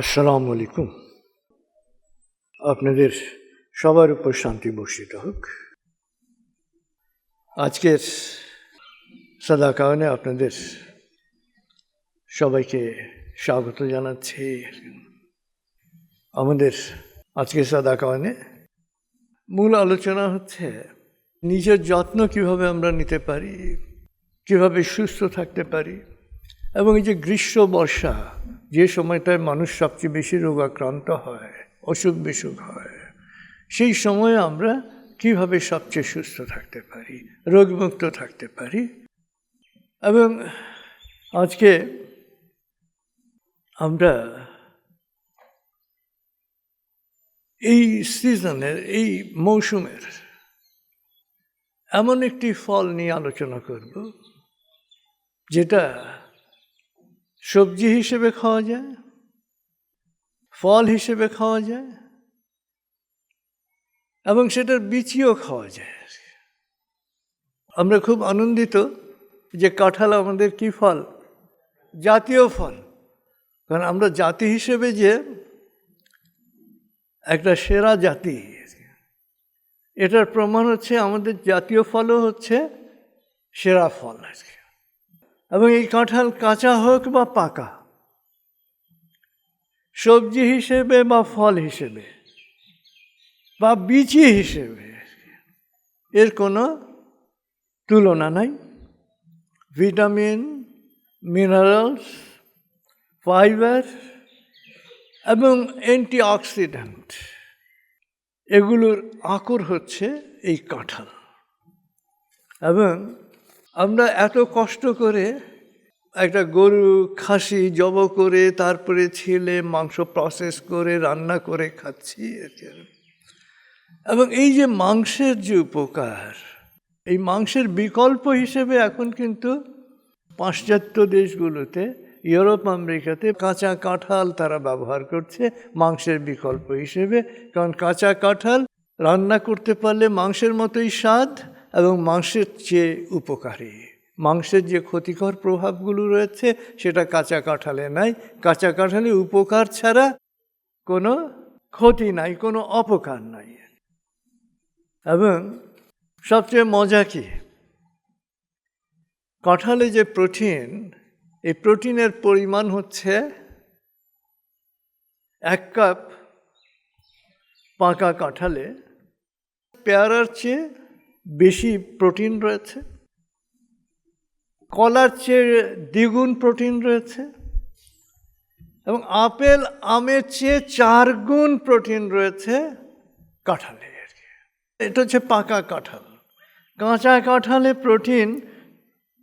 আসসালামু আলাইকুম। আপনাদের সবার উপর শান্তি বর্ষিত হোক। আজকের সাদা কারণে আপনাদের সবাইকে স্বাগত জানাচ্ছি। আমাদের আজকের সাদা কারণে মূল আলোচনা হচ্ছে নিজের যত্ন কীভাবে আমরা নিতে পারি, কীভাবে সুস্থ থাকতে পারি এবং এই যে গ্রীষ্ম বর্ষা যে সময়টায় মানুষ সবচেয়ে বেশি রোগাক্রান্ত হয়, অসুখ বিসুখ হয়, সেই সময়ে আমরা কীভাবে সবচেয়ে সুস্থ থাকতে পারি, রোগমুক্ত থাকতে পারি? এবং আজকে আমরা এই সিজনের এই মৌসুমের এমন একটি ফল নিয়ে আলোচনা করব, যেটা সবজি হিসেবে খাওয়া যায়, ফল হিসেবে খাওয়া যায়, এবং সেটার বিচিও খাওয়া যায়। আমরা খুব আনন্দিত যে কাঁঠাল আমাদের কি ফল? জাতীয় ফল। কারণ আমরা জাতি হিসেবে যে একটা সেরা জাতি, এটার প্রমাণ হচ্ছে আমাদের জাতীয় ফলও হচ্ছে সেরা ফল। আজকে এবং এই কাঁঠাল কাঁচা হোক বা পাকা, সবজি হিসেবে বা ফল হিসেবে বা বিচি হিসেবে, এর কোনো তুলনা নাই। ভিটামিন, মিনারেলস, ফাইবার এবং অ্যান্টিঅক্সিডেন্ট, এগুলোর আকর হচ্ছে এই কাঁঠাল। এবং আমরা এত কষ্ট করে একটা গরু খাসি জব করে, তারপরে ছেলে মাংস প্রসেস করে, রান্না করে খাচ্ছি এবং এই যে মাংসের যে উপকার, এই মাংসের বিকল্প হিসেবে এখন কিন্তু পাশ্চাত্য দেশগুলোতে, ইউরোপ, আমেরিকাতে কাঁচা কাঁঠাল তারা ব্যবহার করছে মাংসের বিকল্প হিসেবে। কারণ কাঁচা কাঁঠাল রান্না করতে পারলে মাংসের মতোই স্বাদ এবং মাংসের চেয়ে উপকারী। মাংসের যে ক্ষতিকর প্রভাবগুলো রয়েছে, সেটা কাঁচা কাঁঠালে নাই। কাঁচা কাঁঠালে উপকার ছাড়া কোনো ক্ষতি নাই, কোনো অপকার নাই। এবং সবচেয়ে মজা কি? কাঁঠালে যে প্রোটিন, এই প্রোটিনের পরিমাণ হচ্ছে এক কাপ পাকা কাঁঠালে। পেয়ারার চেয়ে বেশি প্রোটিন রয়েছে। কলার চেয়ে দ্বিগুণ প্রোটিন রয়েছে। এবং আপেল, আমের চেয়ে চার গুণ প্রোটিন রয়েছে কাঁঠালে। এটা হচ্ছে পাকা কাঁঠাল। কাঁচা কাঁঠালে প্রোটিন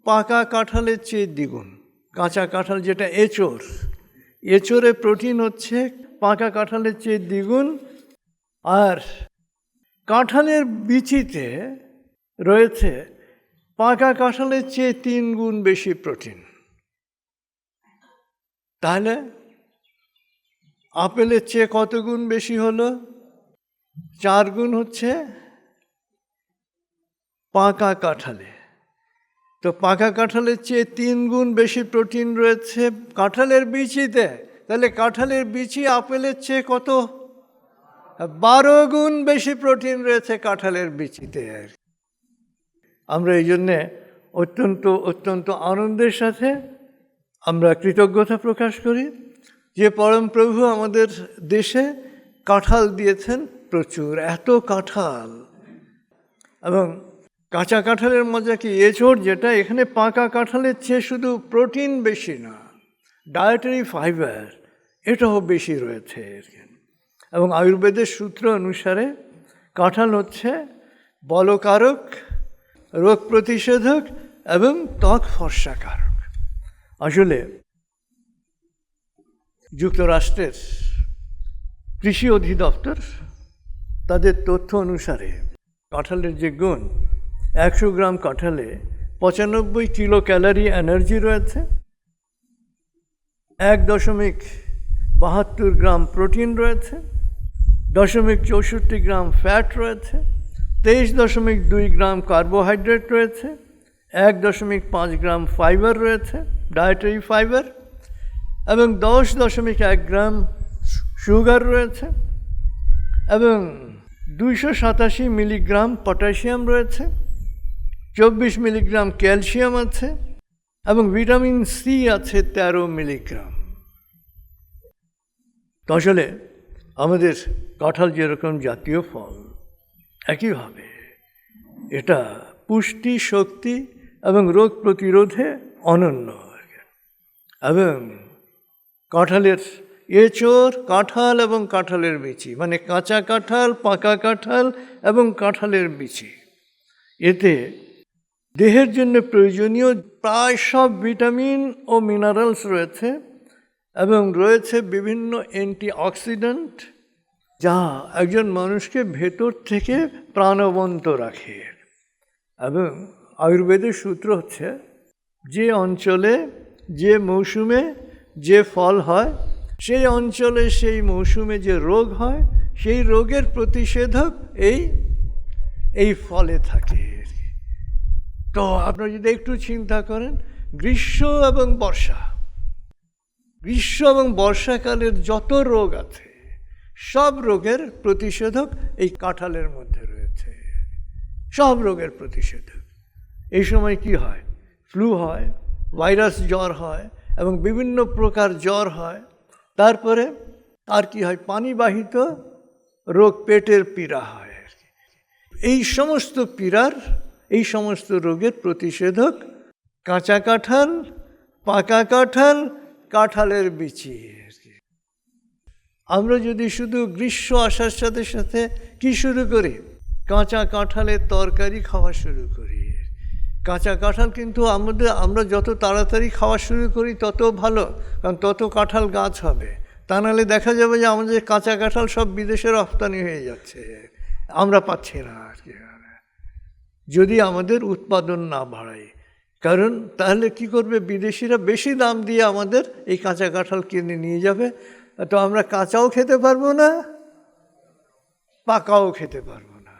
পাকা কাঁঠালের চেয়ে দ্বিগুণ। কাঁচা কাঁঠাল যেটা এঁচোর এঁচোরে প্রোটিন হচ্ছে পাকা কাঁঠালের চেয়ে দ্বিগুণ। আর কাঁঠালের বিচিতে রয়েছে। পাকা কাঁঠালের চেয়ে তিন গুণ বেশি প্রোটিন। তাহলে আপেলের চেয়ে কত গুণ বেশি হলো? চার গুণ হচ্ছে পাকা কাঁঠালে। তো পাকা কাঁঠালের চেয়ে তিন গুণ বেশি প্রোটিন রয়েছে কাঁঠালের বিচিতে। তাহলে কাঁঠালের বিচি আপেলের চেয়ে কত? বারো গুণ বেশি প্রোটিন রয়েছে কাঁঠালের বিচিতে। আর আমরা এই জন্যে অত্যন্ত অত্যন্ত আনন্দের সাথে আমরা কৃতজ্ঞতা প্রকাশ করি যে পরম প্রভু আমাদের দেশে কাঁঠাল দিয়েছেন প্রচুর, এত কাঁঠাল। এবং কাঁচা কাঁঠালের মজা কি? এচোর যেটা, এখানে পাকা কাঁঠালের চেয়ে শুধু প্রোটিন বেশি না, ডায়েটারি ফাইবার এটাও বেশি রয়েছে এবং আয়ুর্বেদের সূত্র অনুসারে কাঁঠাল হচ্ছে বলকারক রোগ প্রতিষেধক এবং ত্বক ফর্সাকারক আসলে যুক্তরাষ্ট্রের কৃষি অধিদপ্তর তাদের তথ্য অনুসারে কাঁঠালের যে গুণ, একশো গ্রাম কাঁঠালে পঁচানব্বই কিলো ক্যালারি এনার্জি রয়েছে, এক দশমিক বাহাত্তর গ্রাম প্রোটিন রয়েছে, দশমিক চৌষট্টি গ্রাম ফ্যাট রয়েছে তেইশ দশমিক দুই গ্রাম কার্বোহাইড্রেট রয়েছে, এক দশমিক পাঁচ গ্রাম ফাইবার রয়েছে ডায়েটারি ফাইবার এবং দশ দশমিক এক গ্রাম সুগার রয়েছে, এবং দুইশো সাতাশি মিলিগ্রাম পটাশিয়াম রয়েছে, চব্বিশ মিলিগ্রাম ক্যালসিয়াম আছে, এবং ভিটামিন সি আছে তেরো মিলিগ্রাম। তো আসলে আমাদের কাঁঠাল যেরকম জাতীয় ফল একইভাবে এটা পুষ্টি, শক্তি এবং রোগ প্রতিরোধে অনন্য। এবং কাঁঠালের এচোর কাঁঠাল এবং কাঁঠালের বিচি মানে কাঁচা কাঁঠাল, পাকা কাঁঠাল এবং কাঁঠালের বিচি। এতে দেহের জন্য প্রয়োজনীয় প্রায় সব ভিটামিন ও মিনারেলস রয়েছে এবং রয়েছে বিভিন্ন অ্যান্টিঅক্সিডেন্ট যা একজন মানুষকে ভেতর থেকে প্রাণবন্ত রাখে। এবং আয়ুর্বেদের সূত্র হচ্ছে, যে অঞ্চলে যে মৌসুমে যে ফল হয়, সেই অঞ্চলে সেই মৌসুমে যে রোগ হয়, সেই রোগের প্রতিষেধক এই এই ফলে থাকে। তো আপনারা যদি একটু চিন্তা করেন, গ্রীষ্ম এবং বর্ষা, গ্রীষ্ম এবং বর্ষাকালের যত রোগ আছে সব রোগের প্রতিষেধক এই কাঁঠালের মধ্যে রয়েছে। সব রোগের প্রতিষেধক। এই সময় কি হয়? ফ্লু হয়, ভাইরাস জ্বর হয় এবং বিভিন্ন প্রকার জ্বর হয়। তারপরে আর কি হয়? পানিবাহিত রোগ পেটের পীড়া হয় আর কি। এই সমস্ত পীড়ার, এই সমস্ত রোগের প্রতিষেধক কাঁচা কাঁঠাল, পাকা কাঁঠাল, কাঁঠালের বিচি। আমরা যদি শুধু গ্রীষ্ম আসার সাথে সাথে কি শুরু করি? কাঁচা কাঁঠালের তরকারি খাওয়া শুরু করি। কাঁচা কাঁঠাল কিন্তু আমাদের, আমরা যত তাড়াতাড়ি খাওয়া শুরু করি, তত ভালো, কারণ তত কাঁঠাল গাছ হবে। তা নাহলে দেখা যাবে যে আমাদের কাঁচা কাঁঠাল সব বিদেশে রপ্তানি হয়ে যাচ্ছে। আমরা পাচ্ছি না আর কি যদি আমাদের উৎপাদন না বাড়াই কারণ তাহলে কি করবে? বিদেশিরা বেশি দাম দিয়ে আমাদের এই কাঁচা কাঁঠাল কিনে নিয়ে যাবে। তো আমরা কাঁচাও খেতে পারব না, পাকাও খেতে পারব না।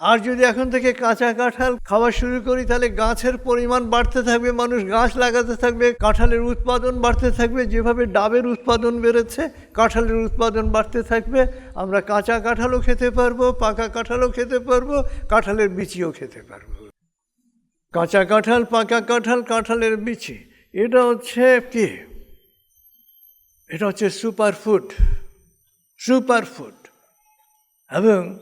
আর যদি এখন থেকে কাঁচা কাঁঠাল খাওয়া শুরু করি, তাহলে গাছের পরিমাণ বাড়তে থাকবে, মানুষ গাছ লাগাতে থাকবে, কাঁঠালের উৎপাদন বাড়তে থাকবে, যেভাবে ডাবের উৎপাদন বেড়েছে, কাঁঠালের উৎপাদন বাড়তে থাকবে, আমরা কাঁচা কাঁঠালও খেতে পারব, পাকা কাঁঠালও খেতে পারব, কাঁঠালের বিচিও খেতে পারব। কাঁচা কাঁঠাল, পাকা কাঁঠাল, কাঁঠালের বিচি, এটা হচ্ছে কি? এটা হচ্ছে সুপার ফুড সুপার ফুড এবং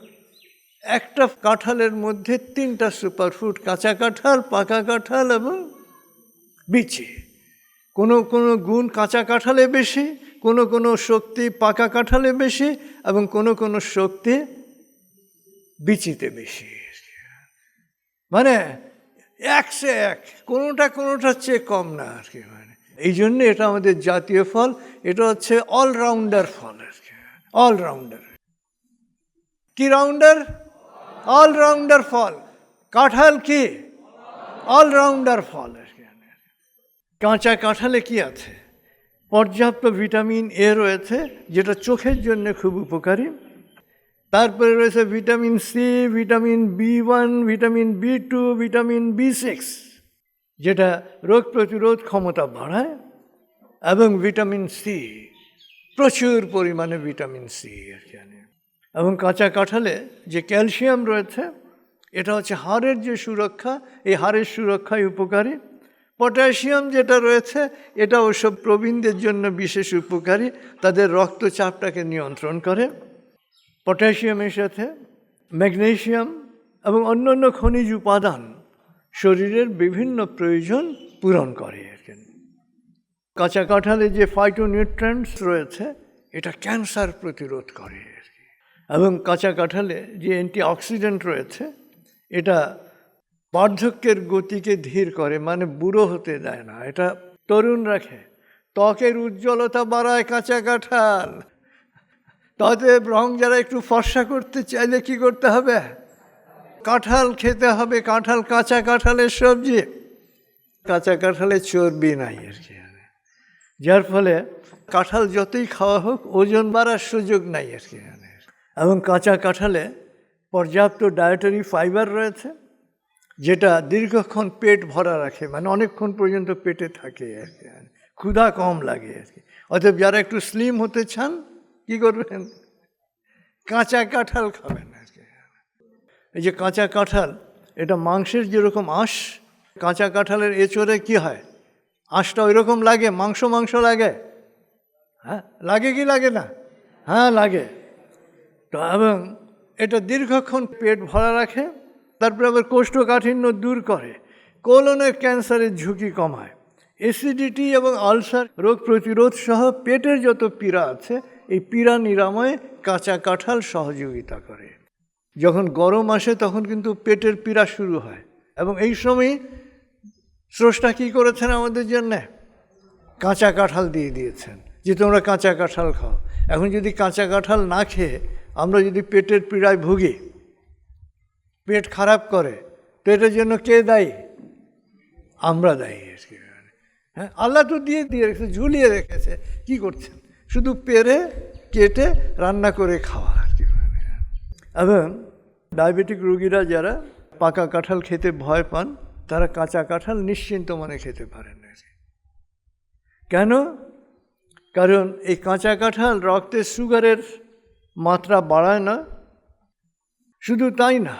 একটা কাঁঠালের মধ্যে তিনটা সুপার ফুড কাঁচা কাঁঠাল, পাকা কাঁঠাল এবং বিচি। কোনো কোনো গুণ কাঁচা কাঁঠালে বেশি, কোনো কোনো শক্তি পাকা কাঁঠালে বেশি এবং কোনো কোনো শক্তি বিচিতে বেশি। মানে এক সে এক, কোনোটা কোনোটার চেয়ে কম না আর কি। এই জন্য এটা আমাদের জাতীয় ফল, এটা হচ্ছে অলরাউন্ডার ফল আর কি অলরাউন্ডার কি রাউন্ডার অলরাউন্ডার ফল। কাঁঠাল কি? অলরাউন্ডার ফল আর কি। কাঁচা কাঁঠালে কি আছে? পর্যাপ্ত ভিটামিন এ রয়েছে, যেটা চোখের জন্য খুব উপকারী। তারপরে রয়েছে vitamin C vitamin B one vitamin B two vitamin B six যেটা রোগ প্রতিরোধ ক্ষমতা বাড়ায় এবং ভিটামিন সি, প্রচুর পরিমাণে ভিটামিন সি এখানে এবং কাঁচা কাঁঠালে যে ক্যালসিয়াম রয়েছে, এটা হচ্ছে হাড়ের যে সুরক্ষা, এই হাড়ের সুরক্ষায় উপকারী। পটাশিয়াম যেটা রয়েছে, এটা ওসব প্রবীণদের জন্য বিশেষ উপকারী। তাদের রক্তচাপটাকে নিয়ন্ত্রণ করে। পটাশিয়ামের সাথে ম্যাগনেশিয়াম এবং অন্যান্য খনিজ উপাদান শরীরের বিভিন্ন প্রয়োজন পূরণ করে কাঁচা কাঁঠালে যে ফাইটোনিউট্রেন্টস রয়েছে, এটা ক্যান্সার প্রতিরোধ করে আর কি এবং কাঁচা কাঁঠালে যে অ্যান্টিঅক্সিডেন্ট রয়েছে, এটা বার্ধক্যের গতিকে ধীর করে মানে বুড়ো হতে দেয় না। এটা তরুণ রাখে। ত্বকের উজ্জ্বলতা বাড়ায় কাঁচা কাঁঠাল তাতে রং যারা একটু ফর্সা করতে চাইলে কি করতে হবে? কাঁঠাল খেতে হবে, কাঁঠাল, কাঁচা কাঁঠালের সবজি। কাঁচা কাঁঠালের চর্বি নাই আর কি যার ফলে কাঁঠাল যতই খাওয়া হোক, ওজন বাড়ার সুযোগ নাই আর কি এবং কাঁচা কাঁঠালে পর্যাপ্ত ডায়েটারি ফাইবার রয়েছে, যেটা দীর্ঘক্ষণ পেট ভরা রাখে মানে অনেকক্ষণ পর্যন্ত পেটে থাকে আর কি ক্ষুধা কম লাগে আর কি। অতএব যারা একটু স্লিম হতে চান, কি করবেন? কাঁচা কাঁঠাল খাবেন। এই যে কাঁচা কাঁঠাল, এটা মাংসের যেরকম আঁশ, কাঁচা কাঁঠালের এচোরে কি হয়? আঁশটা ওই রকম লাগে, মাংস মাংস লাগে? হ্যাঁ লাগে কি লাগে না? হ্যাঁ লাগে। তো এবং এটা দীর্ঘক্ষণ পেট ভরা রাখে, তারপরে আবার কোষ্ঠকাঠিন্য দূর করে। কোলনের ক্যান্সারের ঝুঁকি কমায়। অ্যাসিডিটি এবং আলসার, রোগ প্রতিরোধ সহ পেটের যত পীড়া আছে, এই পীড়া নিরাময়ে কাঁচা কাঁঠাল সহযোগিতা করে। যখন গরম আসে তখন কিন্তু পেটের পীড়া শুরু হয়। এবং এই সময় স্রষ্টা কী করেছেন আমাদের জন্যে? কাঁচা কাঁঠাল দিয়ে দিয়েছেন যে তোমরা কাঁচা কাঁঠাল খাও। এখন যদি কাঁচা কাঁঠাল না খেয়ে আমরা যদি পেটের পীড়ায় ভুগি, পেট খারাপ করে, তো এটার জন্য কে দায়ী? আমরা দায়ী। হ্যাঁ আল্লাহ তো দিয়ে দিয়ে রেখেছে, ঝুলিয়ে রেখেছে। কি করছেন? শুধু পেরে, কেটে, রান্না করে খাওয়া। আর কি এবং ডায়াবেটিক রুগীরা যারা পাকা কাঁঠাল খেতে ভয় পান, তারা কাঁচা কাঁঠাল নিশ্চিন্ত মনে খেতে পারেন কেন? কারণ এই কাঁচা কাঁঠাল রক্তে সুগারের মাত্রা বাড়ায় না। শুধু তাই না,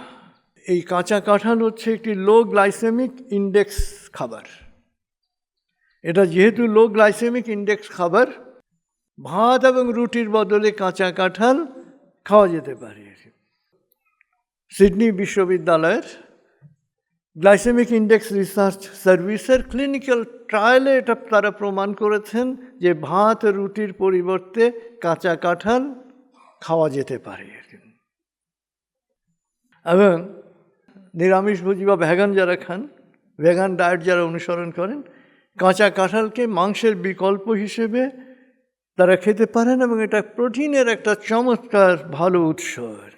এই কাঁচা কাঁঠাল হচ্ছে একটি লো গ্লাইসেমিক ইন্ডেক্স খাবার। এটা যেহেতু লো গ্লাইসেমিক ইন্ডেক্স খাবার, ভাত এবং রুটির বদলে কাঁচা কাঁঠাল খাওয়া যেতে পারে। সিডনি বিশ্ববিদ্যালয়ের গ্লাইসেমিক ইন্ডেক্স রিসার্চ সার্ভিসের ক্লিনিক্যাল ট্রায়ালে এটা তারা প্রমাণ করেছেন যে ভাত রুটির পরিবর্তে কাঁচা কাঁঠাল খাওয়া যেতে পারে। এবং নিরামিষভোজী বা ভ্যাগান যারা খান ভ্যাগান ডায়েট যারা অনুসরণ করেন, কাঁচা কাঁঠালকে মাংসের বিকল্প হিসেবে তারা খেতে পারেন এবং এটা প্রোটিনের একটা চমৎকার ভালো উৎস। আর কি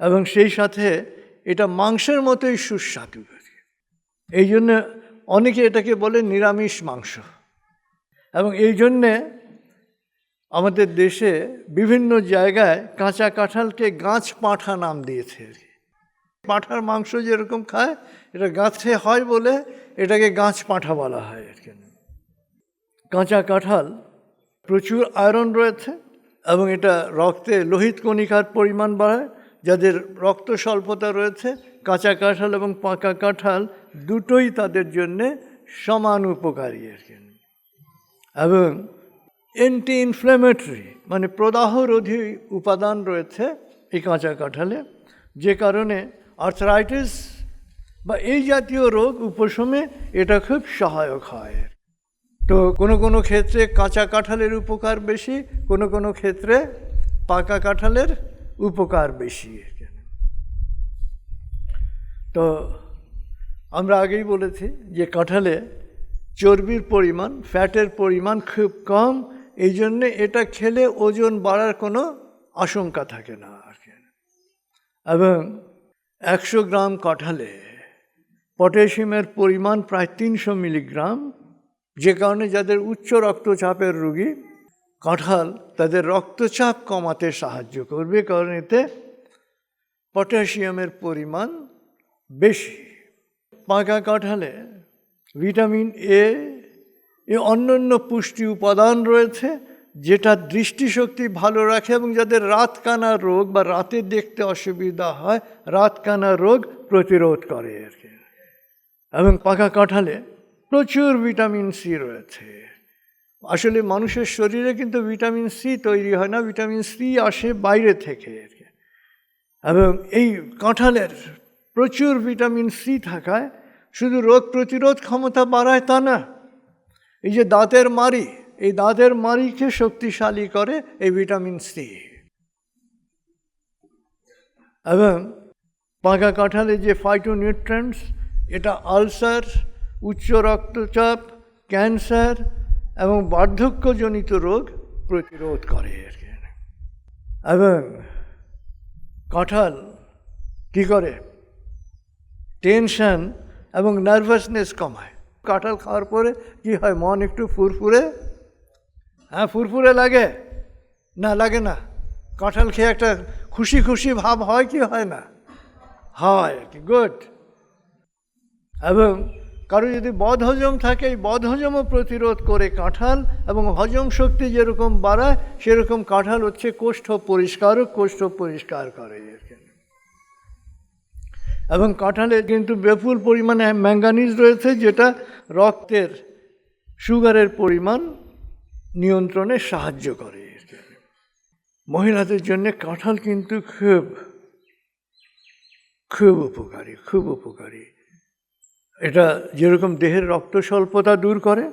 এবং সেই সাথে এটা মাংসের মতোই সুস্বাদু। এই জন্য অনেকে এটাকে বলে নিরামিষ মাংস। এবং এই জন্যে আমাদের দেশে বিভিন্ন জায়গায় কাঁচা কাঁঠালকে গাছ পাঁঠা নাম দিয়েছে। আর কি পাঁঠার মাংস যেরকম খায়, এটা গাছে হয় বলে এটাকে গাছ পাঁঠা বলা হয় আর কি কাঁচা কাঁঠাল প্রচুর আয়রন রয়েছে এবং এটা রক্তে লোহিত কণিকার পরিমাণ বাড়ায়। যাদের রক্ত স্বল্পতা রয়েছে, কাঁচা কাঁঠাল এবং পাকা কাঁঠাল দুটোই তাদের জন্যে সমান উপকারী আর কি এবং অ্যান্টি ইনফ্ল্যামেটরি মানে প্রদাহরোধী উপাদান রয়েছে এই কাঁচা কাঁঠালে, যে কারণে আর্থরাইটিস বা এই জাতীয় রোগ উপশমে এটা খুব সহায়ক হয়। তো কোনো কোনো ক্ষেত্রে কাঁচা কাঁঠালের উপকার বেশি, কোনো কোনো ক্ষেত্রে পাকা কাঁঠালের উপকার বেশি তো আমরা আগেই বলেছি যে কাঁঠালে চর্বির পরিমাণ, ফ্যাটের পরিমাণ খুব কম, এই জন্যে এটা খেলে ওজন বাড়ার কোনো আশঙ্কা থাকে না আর কি এবং একশো গ্রাম কাঁঠালে পটাশিয়ামের পরিমাণ প্রায় তিনশো মিলিগ্রাম, যে কারণে যাদের উচ্চ রক্তচাপের রোগী কাঁঠাল তাদের রক্তচাপ কমাতে সাহায্য করবে, কারণ এতে পটাশিয়ামের পরিমাণ বেশি। পাকা কাঁঠালে ভিটামিন এ এ অন্যান্য পুষ্টি উপাদান রয়েছে, যেটা দৃষ্টিশক্তি ভালো রাখে এবং যাদের রাতকানা রোগ বা রাতে দেখতে অসুবিধা হয়, রাতকানা রোগ প্রতিরোধ করে আর কি এবং পাকা কাঁঠালে প্রচুর ভিটামিন সি রয়েছে। আসলে মানুষের শরীরে কিন্তু ভিটামিন সি তৈরি হয় না, ভিটামিন সি আসে বাইরে থেকে। এবং এই কাঁঠালের প্রচুর ভিটামিন সি থাকায় শুধু রোগ প্রতিরোধ ক্ষমতা বাড়ায় তা না, এই যে দাঁতের মারি এই দাঁতের মারিকে শক্তিশালী করে এই ভিটামিন সি। এবং পাকা কাঁঠালে যে ফাইটোনিউট্রেন্টস এটা আলসার উচ্চ রক্তচাপ ক্যান্সার এবং বার্ধক্যজনিত রোগ প্রতিরোধ করে আর কি এবং কাঁঠাল কী করে? টেনশন এবং নার্ভাসনেস কমায়। কাঁঠাল খাওয়ার পরে কি হয়? মন একটু ফুরফুরে? হ্যাঁ ফুরফুরে লাগে। না লাগে না। কাঁঠাল খেয়ে একটা খুশি খুশি ভাব হয় কি হয় না? হয় কি গুড এবং কারও যদি বদহজম থাকে, এই বদহজমও প্রতিরোধ করে কাঁঠাল এবং হজম শক্তি যেরকম বাড়ায়, সেরকম কাঁঠাল হচ্ছে কোষ্ঠ পরিষ্কারও কোষ্ঠ পরিষ্কার করে এবং কাঁঠালে কিন্তু বিপুল পরিমাণে ম্যাঙ্গানিজ রয়েছে, যেটা রক্তের সুগারের পরিমাণ নিয়ন্ত্রণে সাহায্য করে মহিলাদের জন্য কাঁঠাল কিন্তু খুব খুব উপকারী খুব উপকারী। এটা যেরকম দেহের রক্ত স্বল্পতা দূর করে,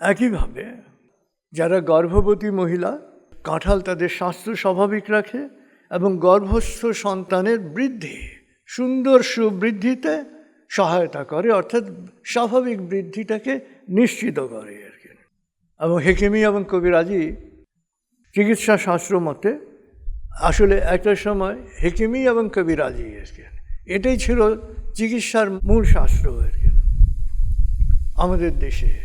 একইভাবে যারা গর্ভবতী মহিলা, কাঁঠাল তাদের স্বাস্থ্য স্বাভাবিক রাখে এবং গর্ভস্থ সন্তানের বৃদ্ধি, সুন্দর সুবৃদ্ধিতে সহায়তা করে, অর্থাৎ স্বাভাবিক বৃদ্ধিটাকে নিশ্চিত করে আর কি। এবং হেকিমি এবং কবিরাজি চিকিৎসা শাস্ত্র মতে আসলে একটা সময় হেকিমি এবং কবিরাজি আর কি। এটাই ছিল চিকিৎসার মূল শাস্ত্র আর কি। আমাদের দেশে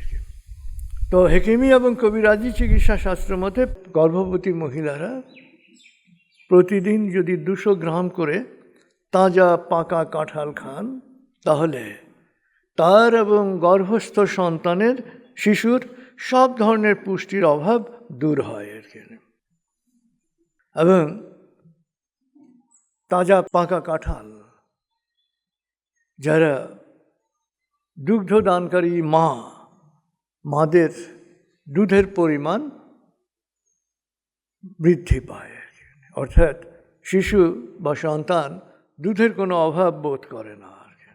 তো হেকিমি এবং কবিরাজি চিকিৎসা শাস্ত্র মতে গর্ভবতী মহিলারা প্রতিদিন যদি দুশো গ্রাম করে তাজা পাকা কাঁঠাল খান, তাহলে তার এবং গর্ভস্থ সন্তানের শিশুর সব ধরনের পুষ্টির অভাব দূর হয় আর কি। এবং তাজা পাকা কাঁঠাল যারা দুগ্ধ দানকারী মা, মাদের দুধের পরিমাণ বৃদ্ধি পায় অর্থাৎ শিশু বা সন্তান দুধের কোনো অভাব বোধ করে না আর কি।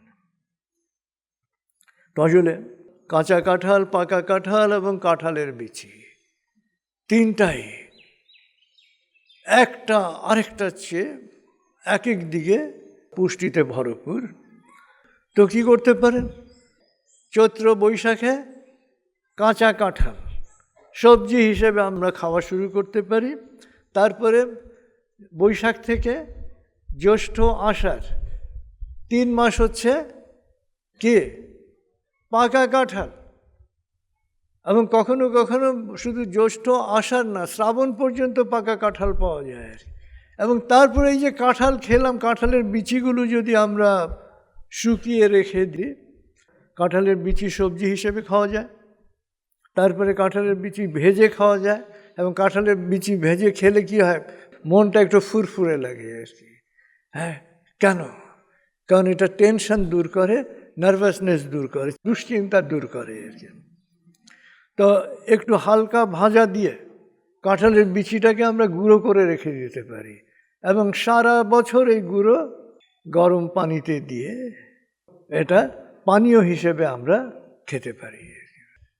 তো কাঁচা কাঁঠাল, পাকা কাঁঠাল এবং কাঁঠালের বিচি তিনটাই একটা আরেকটার চেয়ে এক এক দিকে পুষ্টিতে ভরপুর তো কী করতে পারেন? চৈত্র বৈশাখে কাঁচা কাঁঠাল। সবজি হিসেবে আমরা খাওয়া শুরু করতে পারি। তারপরে বৈশাখ থেকে জ্যৈষ্ঠ আষাঢ়। তিন মাস হচ্ছে কে? পাকা কাঁঠাল। এবং কখনো কখনো শুধু জ্যৈষ্ঠ আষাঢ় না, শ্রাবণ পর্যন্ত পাকা কাঁঠাল পাওয়া যায় আর এবং তারপরে এই যে কাঁঠাল খেলাম, কাঁঠালের বিচিগুলো যদি আমরা শুকিয়ে রেখে দিই কাঁঠালের বিচি সবজি হিসেবে খাওয়া যায়। তারপরে কাঁঠালের বিচি ভেজে খাওয়া যায় এবং কাঁঠালের বিচি ভেজে খেলে কি হয়? মনটা একটু ফুরফুরে লাগে আর কি। হ্যাঁ কেন? কারণ এটা টেনশন দূর করে, নার্ভাসনেস দূর করে, দুশ্চিন্তা দূর করে আর কি তো একটু হালকা ভাজা দিয়ে কাঁঠালের বিচিটাকে আমরা গুঁড়ো করে রেখে দিতে পারি এবং সারা বছর এই গুঁড়ো গরম পানিতে দিয়ে এটা পানীয় হিসেবে আমরা খেতে পারি।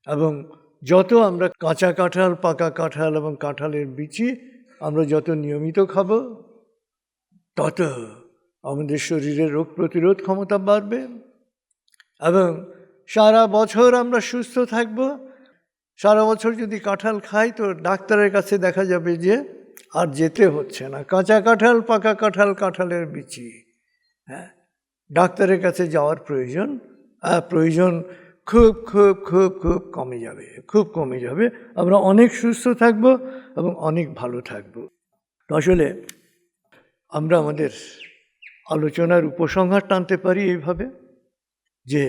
এবং যত আমরা কাঁচা কাঁঠাল, পাকা কাঁঠাল এবং কাঁঠালের বিচি আমরা যত নিয়মিত খাব, তত আমাদের শরীরে রোগ প্রতিরোধ ক্ষমতা বাড়বে এবং সারা বছর আমরা সুস্থ থাকব। সারা বছর যদি কাঁঠাল খাই তো ডাক্তারের কাছে দেখা যাবে যে আর যেতে হচ্ছে না। কাঁচা কাঁঠাল, পাকা কাঁঠাল, কাঁঠালের বিচি। হ্যাঁ? ডাক্তারের কাছে যাওয়ার প্রয়োজন প্রয়োজন খুব খুব খুব খুব কমে যাবে, খুব কমে যাবে। আমরা অনেক সুস্থ থাকব এবং অনেক ভালো থাকব। আসলে আমরা আমাদের আলোচনার উপসংহার টানতে পারি এইভাবে যে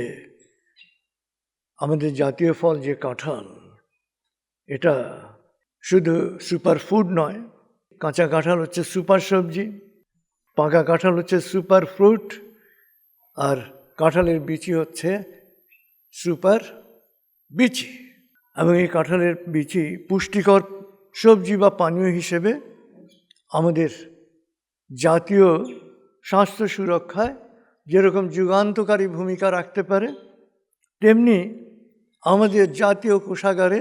আমাদের জাতীয় ফল যে কাঁঠাল, এটা শুধু সুপার ফুড নয়, কাঁচা কাঁঠাল হচ্ছে সুপার সবজি। পাকা কাঁঠাল হচ্ছে সুপার ফ্রুট আর কাঁঠালের বিচি হচ্ছে সুপার বিচি। এবং এই কাঁঠালের বিচি পুষ্টিকর সবজি বা পানীয় হিসেবে আমাদের জাতীয় স্বাস্থ্য সুরক্ষায় যেরকম যুগান্তকারী ভূমিকা রাখতে পারে, তেমনি আমাদের জাতীয় কোষাগারে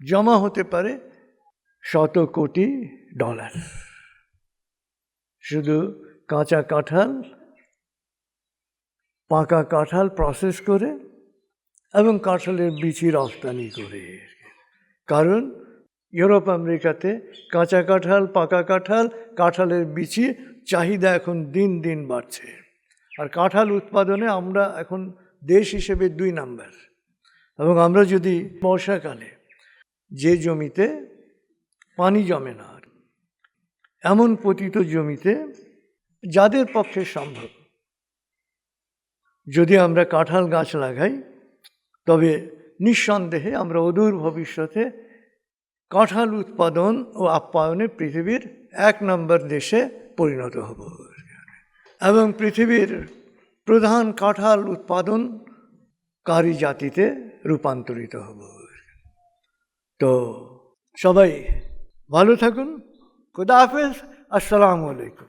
জমা হতে পারে শত কোটি ডলার। শুধু কাঁচা কাঁঠাল, পাকা কাঁঠাল প্রসেস করে এবং কাঁঠালের বিচি রপ্তানি করে। কারণ ইউরোপ, আমেরিকাতে কাঁচা কাঁঠাল, পাকা কাঁঠাল, কাঁঠালের বিচি চাহিদা এখন দিন দিন বাড়ছে। আর কাঁঠাল উৎপাদনে আমরা এখন দেশ হিসেবে দুই নাম্বার। এবং আমরা যদি বর্ষাকালে যে জমিতে পানি জমে না এমন পতিত জমিতে যাদের পক্ষে সম্ভব। যদি আমরা কাঁঠাল গাছ লাগাই, তবে নিঃসন্দেহে আমরা অদূর ভবিষ্যতে কাঁঠাল উৎপাদন ও আপ্যায়নে পৃথিবীর এক নম্বর দেশে পরিণত হব। এবং পৃথিবীর প্রধান কাঁঠাল উৎপাদনকারী জাতিতে রূপান্তরিত হব। তো সবাই ভালো থাকুন। খুদা হাফেজ আসসালামু আলাইকুম